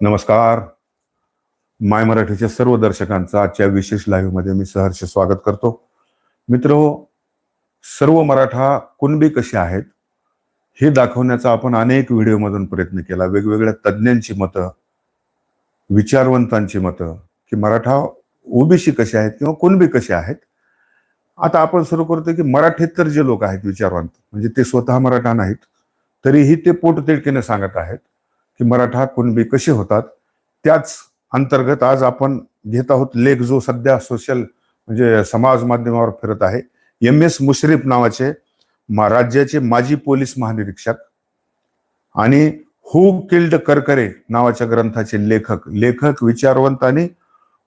नमस्कार. माय मराठीच्या सर्व दर्शकांचं आजच्या विशेष लाईव्हमध्ये मी सहर्ष स्वागत करतो. मित्र हो, सर्व मराठा कुणबी कसे आहेत हे दाखवण्याचा आपण अनेक व्हिडिओमधून प्रयत्न केला. वेगवेगळ्या तज्ज्ञांची मतं विचारवंतांची मतं की मराठा ओबीसी कसे आहेत किंवा कुणबी कसे आहेत. आता आपण सुरू करतो की मराठेतर जे लोक आहेत विचारवंत म्हणजे ते स्वतः मराठा नाहीत तरीही ते पोटतिडकीने सांगत आहेत. की मराठा कुणबी कसे होतात त्याच अंतर्गत आज आपण घेत आहोत लेख जो सध्या सोशल म्हणजे समाज माध्यमावर फिरत आहे. एम एस मुश्रीफ नावाचे राज्याचे माजी पोलीस महानिरीक्षक आणि हु किल्ड करकरे नावाच्या ग्रंथाचे लेखक लेखक विचारवंत आणि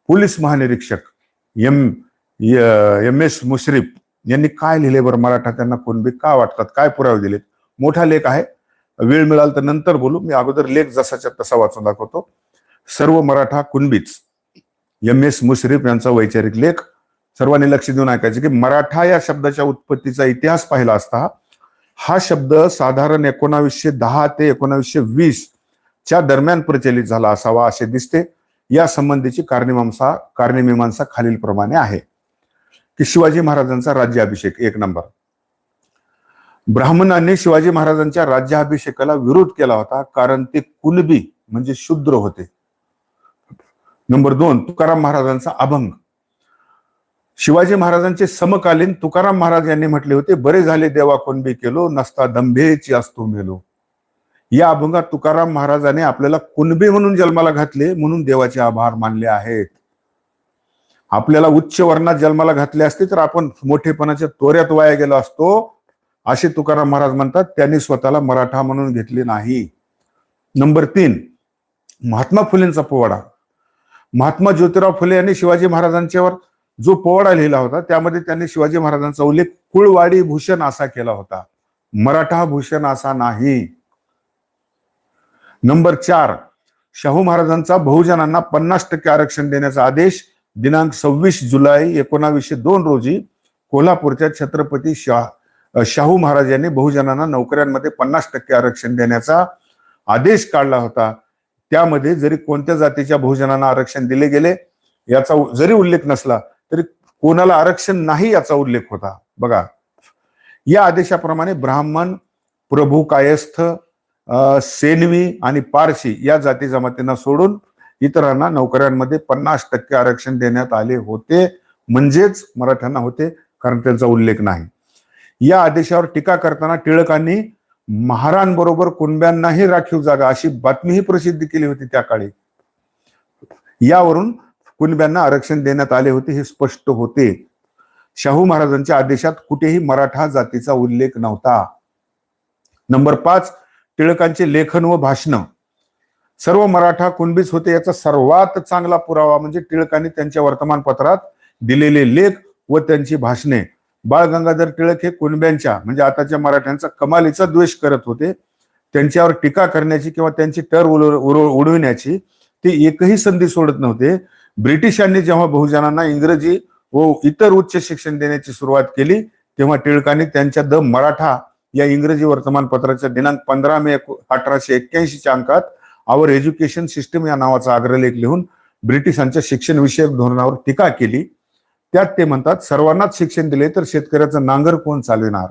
पोलीस महानिरीक्षक एम एम एस मुश्रीफ यांनी काय लिहिले बरं? मराठा त्यांना कुणबी का वाटतात? काय पुरावे दिलेत? मोठा लेख आहे. वेळ मिळाल तर नंतर बोलू. मी अगोदर लेख जसाच्या तसा वाचून दाखवतो. सर्व मराठा कुणबीच. एम एस मुश्रीफ यांचा वैचारिक लेख. सर्वांनी लक्ष देऊन ऐकायचे की मराठा या शब्दाच्या उत्पत्तीचा इतिहास पाहिला असता हा शब्द साधारण एकोणावीसशे दहा ते एकोणावीसशे वीस च्या दरम्यान प्रचलित झाला असावा असे दिसते. या संबंधीची कारणी खालील खालीलप्रमाणे आहे. की शिवाजी महाराजांचा राज्याभिषेक एक नंबर. ब्राह्मणांनी शिवाजी महाराजांच्या राज्याभिषेकाला विरोध केला होता कारण ते कुणबी म्हणजे शूद्र होते. नंबर दोन तुकाराम महाराजांचा अभंग. शिवाजी महाराजांचे समकालीन तुकाराम महाराज यांनी म्हटले होते बरे झाले देवा कोणबी केलो नसता दंभेची असतो मेलो. या अभंगात तुकाराम महाराजांनी आपल्याला कुणबी म्हणून जन्माला घातले म्हणून देवाचे आभार मानले आहेत. आपल्याला उच्च वर्णात जन्माला घातले असते तर आपण मोठेपणाच्या तोऱ्यात वाया गेलो असतो. असे तुकाराम महाराज म्हणतात त्यांनी स्वतःला मराठा म्हणून घेतले नाही. नंबर तीन महात्मा फुलेंचा पोवाडा. महात्मा ज्योतिराव फुले यांनी शिवाजी महाराजांच्यावर जो पोवाडा लिहिला होता त्यामध्ये त्यांनी शिवाजी महाराजांचा उल्लेख कुळवाडी भूषण असा केला होता. मराठा भूषण असा नाही. नंबर चार शाहू महाराजांचा बहुजनांना पन्नास टक्के आरक्षण देण्याचा आदेश दिनांक सव्वीस जुलै एकोणावीसशे दोन रोजी कोल्हापूरच्या छत्रपती शाह शाहू महाराज यांनी बहुजनांना नोकऱ्यांमध्ये पन्नास टक्के आरक्षण देण्याचा आदेश काढला होता. त्यामध्ये जरी कोणत्या जातीच्या बहुजनांना आरक्षण दिले गेले याचा जरी उल्लेख नसला तरी कोणाला आरक्षण नाही याचा उल्लेख होता. बघा या आदेशाप्रमाणे ब्राह्मण प्रभू कायस्थ सेनवी आणि पारशी या जाती जमातींना सोडून इतरांना नोकऱ्यांमध्ये पन्नास टक्के आरक्षण देण्यात आले होते. म्हणजेच मराठ्यांना होते कारण त्यांचा उल्लेख नाही. या आदेशावर टीका करताना टिळकांनी महारांबरोबर कुणब्यांनाही राखीव जागा अशी बातमीही प्रसिद्ध केली होती त्या काळी. यावरून कुणब्यांना आरक्षण देण्यात आले होते हे स्पष्ट होते. शाहू महाराजांच्या आदेशात कुठेही मराठा जातीचा उल्लेख नव्हता. नंबर पाच टिळकांचे लेखन व भाषण. सर्व मराठा कुणबीच होते याचा सर्वात चांगला पुरावा म्हणजे टिळकांनी त्यांच्या वर्तमानपत्रात दिलेले लेख व त्यांची भाषणे. बाळ गंगाधर टिळक हे कुणब्यांच्या म्हणजे आताच्या मराठ्यांचा कमालीचा द्वेष करत होते. त्यांच्यावर टीका करण्याची किंवा त्यांची टर उल- उडविण्याची ते एकही संधी सोडत नव्हते. ब्रिटिशांनी जेव्हा बहुजनांना इंग्रजी व इतर उच्च शिक्षण देण्याची सुरुवात केली तेव्हा टिळकांनी त्यांच्या द मराठा या इंग्रजी वर्तमानपत्राच्या दिनांक पंधरा मे अठराशे एक्क्याऐंशीच्या अंकात आवर एज्युकेशन सिस्टम या नावाचा अग्रलेख लिहून ब्रिटिशांच्या शिक्षणविषयक धोरणावर टीका केली. त्यात ते म्हणतात सर्वांनाच शिक्षण दिले तर शेतकऱ्याचं नांगर कोण चालविणार?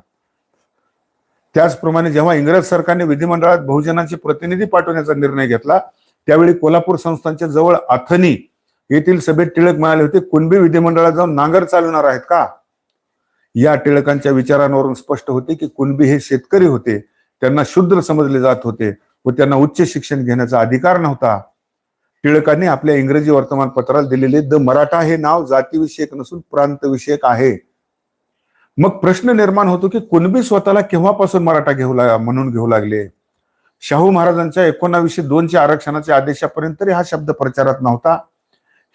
त्याचप्रमाणे जेव्हा इंग्रज सरकारने विधिमंडळात बहुजनांचे प्रतिनिधी पाठवण्याचा निर्णय घेतला त्यावेळी कोल्हापूर संस्थांच्या जवळ अथनी येथील सभेत टिळक म्हणाले होते कुणबी विधिमंडळात जाऊन नांगर चालवणार आहेत का? या टिळकांच्या विचारांवरून स्पष्ट होते की कुणबी हे शेतकरी होते त्यांना शूद्र समजले जात होते व त्यांना उच्च शिक्षण घेण्याचा अधिकार नव्हता. टिळकांनी आपल्या इंग्रजी वर्तमानपत्राला दिलेले द मराठा हे नाव जातीविषयक नसून प्रांतविषयक आहे. मग प्रश्न निर्माण होतो की कुणबी स्वतःला केव्हापासून मराठा घेऊ लाग म्हणून घेऊ लागले? शाहू महाराजांच्या एकोणावीसशे दोनच्या आरक्षणाच्या आदेशापर्यंत तरी हा शब्द प्रचारात नव्हता.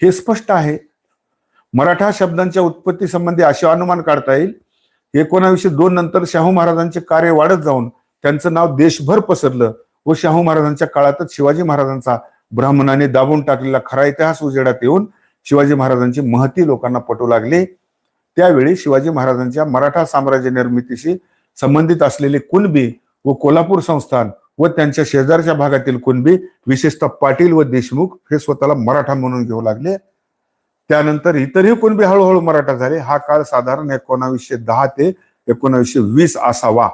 हे स्पष्ट आहे. मराठा शब्दांच्या उत्पत्ती संबंधी असे अनुमान काढता येईल. एकोणावीसशे दोन नंतर शाहू महाराजांचे कार्य वाढत जाऊन त्यांचं नाव देशभर पसरलं व शाहू महाराजांच्या काळातच शिवाजी महाराजांचा ब्राह्मणाने दाबून टाकलेला खरा इतिहास उजेडात येऊन शिवाजी महाराजांची महती लोकांना पटू लागली. त्यावेळी शिवाजी महाराजांच्या मराठा साम्राज्य निर्मितीशी संबंधित असलेले कुणबी व कोल्हापूर संस्थान व त्यांच्या शेजारच्या भागातील कुणबी विशेषतः पाटील व देशमुख हे स्वतःला मराठा म्हणून घेऊ लागले. त्यानंतर इतरही कुणबी हळूहळू मराठा झाले. हा काळ साधारण एकोणावीसशे दहा ते एकोणावीसशे वीस असावा.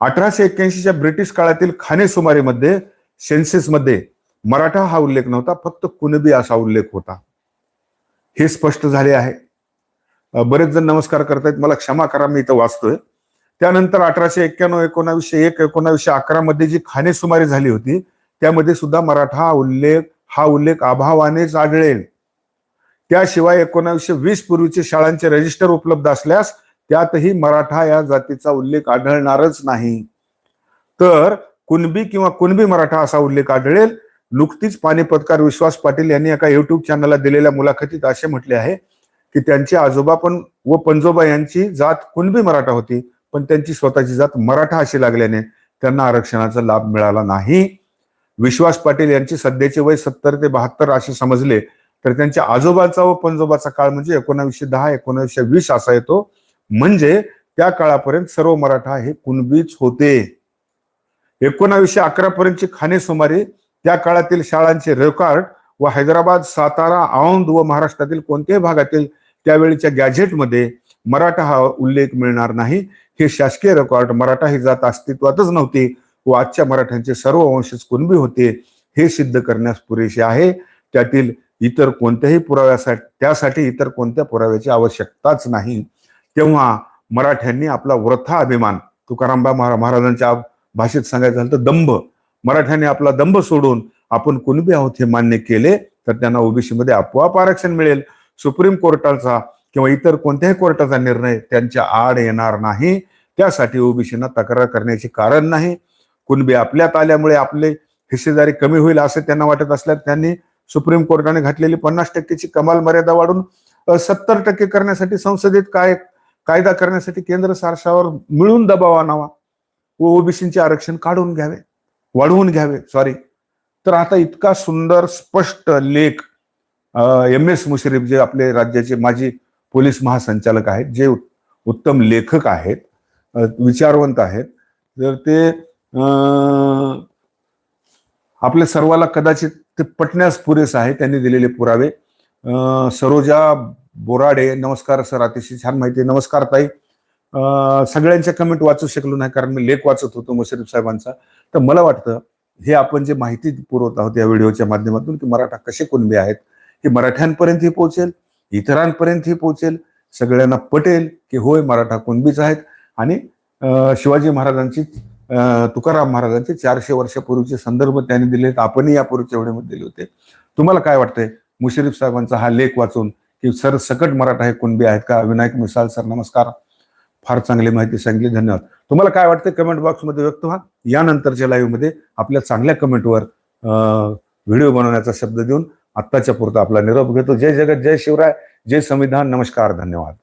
अठराशे एक्क्याऐंशीच्या ब्रिटिश काळातील खानेसुमारीमध्ये सेन्सेसमध्ये मराठा हा उल्लेख नव्हता फक्त कुणबी असा उल्लेख होता. हे स्पष्ट झाले आहे. बरेच जण नमस्कार करतायत मला क्षमा करा मी इथं वाचतोय. त्यानंतर अठराशे एक्क्याण्णव एकोणावीसशे एक एकोणावीसशे अकरा मध्ये जी खानेसुमारी झाली होती त्यामध्ये सुद्धा मराठा हा उल्लेख हा उल्लेख अभावानेच आढळेल. त्याशिवाय एकोणावीसशे वीस पूर्वीचे शाळांचे रजिस्टर उपलब्ध असल्यास त्यातही मराठा या जातीचा उल्लेख आढळणारच नाही. तर कुणबी किंवा कुणबी मराठा असा उल्लेख आढळेल. नुकतीच पानिपतकार विश्वास पाटील यांनी एका युट्यूब चॅनलला दिलेल्या मुलाखतीत असे म्हटले आहे की त्यांचे आजोबा पण व पंजोबा यांची जात कुणबी मराठा होती पण त्यांची स्वतःची जात मराठा अशी लागल्याने त्यांना आरक्षणाचा लाभ मिळाला नाही. विश्वास पाटील यांची सध्याचे वय सत्तर ते बहात्तर असे समजले तर त्यांच्या आजोबाचा व पंजोबाचा काळ म्हणजे एकोणावीसशे दहा एकोणावीसशे वीस असा येतो. म्हणजे त्या काळापर्यंत सर्व मराठा हे कुणबीच होते. एकोणावीसशे अकरा पर्यंतची खानेसुमारी त्या काळातील शाळांचे रेकॉर्ड व हैदराबाद सातारा औंध व महाराष्ट्रातील कोणत्याही भागातील त्यावेळीच्या गॅझेटमध्ये मराठा हा उल्लेख मिळणार नाही. हे शासकीय रेकॉर्ड मराठा ही जात अस्तित्वातच नव्हती व आजच्या मराठ्यांचे सर्व वंशज कुणबी होते हे सिद्ध करण्यास पुरेसे आहे. त्यातील इतर कोणत्याही पुराव्यासाठी त्यासाठी इतर कोणत्या पुराव्याची आवश्यकताच नाही. तेव्हा मराठ्यांनी आपला वृथा अभिमान तुकारामबा महा- महाराजांच्या भाषेत सांगायचं झालं तर दंभ. मराठ्यांनी आपला दंभ सोडून आपण कुणबी आहोत हे मान्य केले तर त्यांना ओबीसीमध्ये आपोआप आरक्षण मिळेल. सुप्रीम कोर्टाचा किंवा इतर कोणत्याही कोर्टाचा निर्णय त्यांच्या आड येणार नाही. त्यासाठी ओबीसीना तक्रार करण्याचे कारण नाही. कुणबी आपल्यात आल्यामुळे आपले हिस्सेदारी कमी होईल असं त्यांना वाटत असल्यास त्यांनी सुप्रीम कोर्टाने घातलेली पन्नास टक्केची कमाल मर्यादा वाढून सत्तर टक्के करण्यासाठी संसदेत काय कायदा करण्यासाठी केंद्र सरकारवर मिळून दबाव आणावा. व ओबीसीचे आरक्षण काढून घ्यावे वाढवून घ्यावे सॉरी तर आता इतका सुंदर स्पष्ट लेख एम एस मुश्रीफ जे आपले राज्याचे माजी पोलीस महासंचालक आहेत जे उत्तम लेखक आहेत विचारवंत आहेत तर ते आपल्या सर्वाला कदाचित ते पटण्यास पुरेस आहे त्यांनी दिलेले पुरावे. सरोजा बोराडे नमस्कार सर अतिशय छान माहिती आहे. नमस्कार ताई. सगळ्यांच्या कमेंट वाचू शकलो नाही कारण मी लेख वाचत होतो मुशरीफ साहेबांचा. तर मला वाटतं हे आपण जे माहिती पुरवत आहोत या व्हिडिओच्या माध्यमातून की मराठा कसे कुणबे आहेत हे मराठ्यांपर्यंतही पोहोचेल इतरांपर्यंतही पोहोचेल सगळ्यांना पटेल की होय मराठा कुणबीच आहेत. आणि शिवाजी महाराजांची तुकाराम महाराजांचे चारशे वर्षापूर्वीचे संदर्भ त्यांनी दिले आहेत आपणही यापूर्वीच्या वेळेमध्ये दिले होते. तुम्हाला काय वाटतंय? मुशरीफ साहेबांचा हा लेख वाचून की सर सकट मराठा हे कुणबी आहेत का? विनायक मिसाल सर नमस्कार. फार चांगली माहिती सांगितली धन्यवाद. तुम्हाला काय वाटतं कमेंट बॉक्समध्ये व्यक्त व्हा. यानंतरच्या लाईव्हमध्ये आपल्या चांगल्या कमेंटवर व्हिडिओ बनवण्याचा शब्द देऊन आत्ताच्या पुरता आपला निरोप घेतो. जय जगत जय शिवराय जय संविधान नमस्कार धन्यवाद.